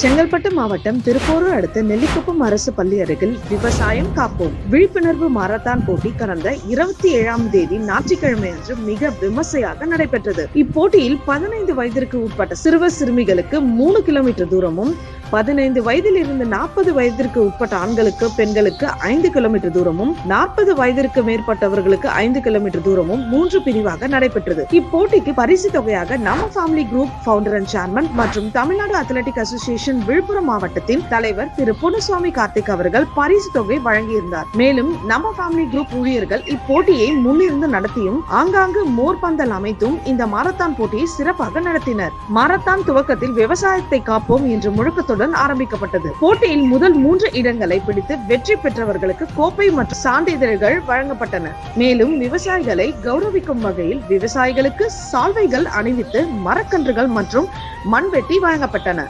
செங்கல்பட்டு மாவட்டம் திருப்போரூர் அடுத்த நெல்லிக்குப்பம் அரசு பள்ளி அருகில் விவசாயம் காப்போம். விழிப்புணர்வு மாரத்தான் போட்டி கடந்த இருபத்தி ஏழாம் தேதி ஞாயிற்றுக்கிழமை அன்று மிக விமர்சையாக நடைபெற்றது. இப்போட்டியில் பதினைந்து வயதிற்கு உட்பட்ட சிறுவர் சிறுமிகளுக்கு மூணு கிலோமீட்டர் தூரமும் பதினைந்து வயதில் இருந்து நாற்பது வயதிற்கு உட்பட்ட ஆண்களுக்கு பெண்களுக்கு ஐந்து கிலோமீட்டர் தூரமும் நாற்பது வயதிற்கு மேற்பட்டவர்களுக்கு ஐந்து கிலோமீட்டர் தூரமும் மூன்று பிரிவாக நடைபெற்றது. இப்போட்டிக்கு பரிசு தொகையாக நம்ம family group founder and chairman மற்றும் தமிழ்நாடு அத்லெட்டிக் அசோசியேஷன் விழுப்புரம் மாவட்டத்தின் தலைவர் திரு புனசுவாமி கார்த்திக் அவர்கள் பரிசு தொகை வழங்கியிருந்தார். மேலும் நம்ம ஃபேமிலி குரூப் ஊழியர்கள் இப்போட்டியை முன்னிருந்து நடத்தியும் ஆங்காங்கு மோர்பந்தல் அமைத்தும் இந்த மாரத்தான் போட்டியை சிறப்பாக நடத்தினர். மாரத்தான் துவக்கத்தில் விவசாயத்தை காப்போம் என்ற முழக்கத்துடன் ஆரம்பிக்கப்பட்டது. போட்டியில் முதல் மூன்று இடங்களை பிடித்து வெற்றி பெற்றவர்களுக்கு கோப்பை மற்றும் சான்றிதழ்கள் வழங்கப்பட்டன. மேலும் விவசாயிகளை கௌரவிக்கும் வகையில் விவசாயிகளுக்கு சால்வைகள் அணிவித்து மரக்கன்றுகள் மற்றும் மண்வெட்டி வழங்கப்பட்டன.